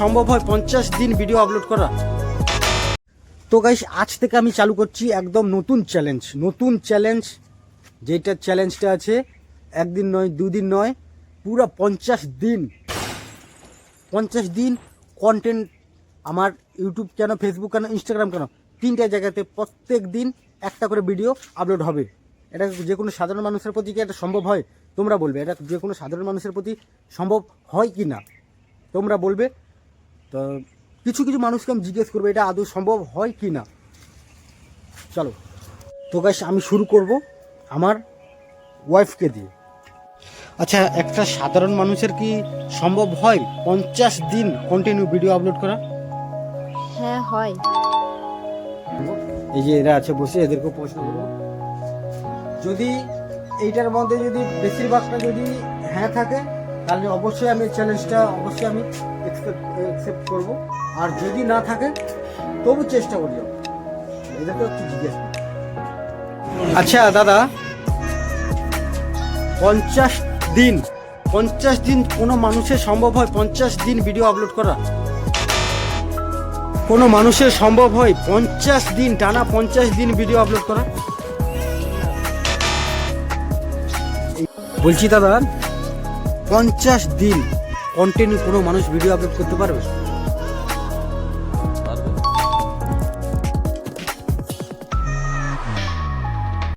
সম্ভব হয় পঞ্চাশ দিন ভিডিও আপলোড করা। তো গাইস আজ থেকে আমি চালু করছি একদম নতুন চ্যালেঞ্জ নতুন চ্যালেঞ্জ যেটা চ্যালেঞ্জটা আছে, একদিন নয়, দুদিন নয়, পুরো পঞ্চাশ দিন। পঞ্চাশ দিন কন্টেন্ট আমার ইউটিউব কেন ফেসবুক কেন ইনস্টাগ্রাম কেন, তিনটা জায়গাতে প্রত্যেক দিন একটা করে ভিডিও আপলোড হবে। এটা যে কোনো সাধারণ মানুষের প্রতি কি এটা সম্ভব হয়? তোমরা বলবে। এটা যে কোনো সাধারণ মানুষের প্রতি সম্ভব হয় কি না? তোমরা বলবে। তো কিছু কিছু মানুষকে আমি জিজ্ঞেস করব এটা আদৌ সম্ভব হয় কি না? চলো। তো গাইস আমি শুরু করব আমার ওয়াইফকে দিয়ে। আচ্ছা একটা সাধারণ মানুষের কি সম্ভব হয় পঞ্চাশ দিন কন্টিনিউ ভিডিও আপলোড করা? হ্যাঁ হয়। এই যে এরা আছে বসে এদেরকে প্রশ্ন করব। যদি এইটার মধ্যে যদি বেশিরভাগটা যদি হ্যাঁ থাকে তাহলে অবশ্যই আমি চ্যালেঞ্জটা অবশ্যই আমি অ্যাকসেপ্ট করব। আর যদি না থাকে, তবু চেষ্টা করি। এদেরকে একটু জিজ্ঞেস আচ্ছা দাদা, পঞ্চাশ দিন পঞ্চাশ দিন কোনো মানুষের সম্ভব হয় পঞ্চাশ দিন ভিডিও আপলোড করা? কোনো মানুষের সম্ভব হয় পঞ্চাশ দিন, টানা পঞ্চাশ দিন ভিডিও আপলোড করা? বলছি, দাদা পঞ্চাশ দিন কন্টিনিউ কোনো মানুষ ভিডিও আপলোড করতে পারবে?